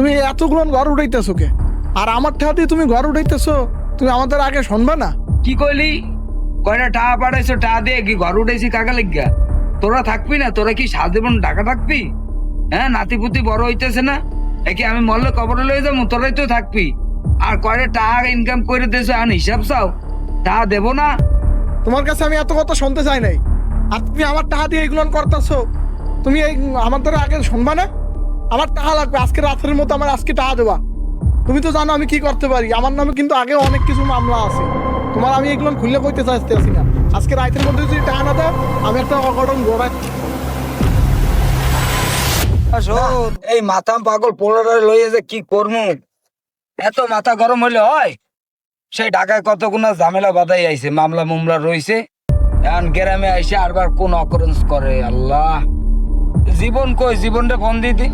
তুমি এতগুলো ঘর উঠাইতেছো কে? আর আমার ঠেয়া দিয়ে তুমি ঘর উঠাইতেছো তুমি আমাদের আগে শুনবা না? কি কইলি? কয়টা টাকা পাঠাইছো টাকা দিয়ে কি ঘর উঠেছি কাকা লিগা তোরা থাকবি না তোরা কি সারাজীবন ঢাকা থাকবি? হ্যাঁ নাতি পুতি বড় হইতেছে না? একে আমি মরলে কবরে লয়ে যাব তোরাই তো থাকবি। আর কয়টা টাকা ইনকাম করে দিয়েছ আন হিসাব চাও? টাকা দেবো না? তোমার কাছে আমি এত কথা শুনতে চাই নাই। আর তুমি আমার টাকা দিয়ে এগুলো করতেছো তুমি এই আমাদের আগে শুনবা না? আমার টাকা লাগবে, আজকে রাতের মতো আমার আজকে টাকা দেবা। তুমি তো জানো আমি কি করতে পারি। আমার নামে কিন্তু আগে অনেক কিছু মামলা আছে। তোমার আমি এগুলো খুললে কইতে চাইতে আছি না। আজকে রাতের মধ্যে যদি টাকা না দাও, আমি একটা অঘটন শোন, এই মাথা পাগল পোলারে লইয়ে যে কি করমু? এত মাথা গরম হইলে হয়? সেই ঢাকায় কতগুনা ঝামেলা বাধাই আইছে, মামলা মুমলা রইছে। এখন গ্রামে আইসে আরবার কোন অকরেন্স করে, আল্লাহ। জীবন কই? জীবনটা ফোন দিতি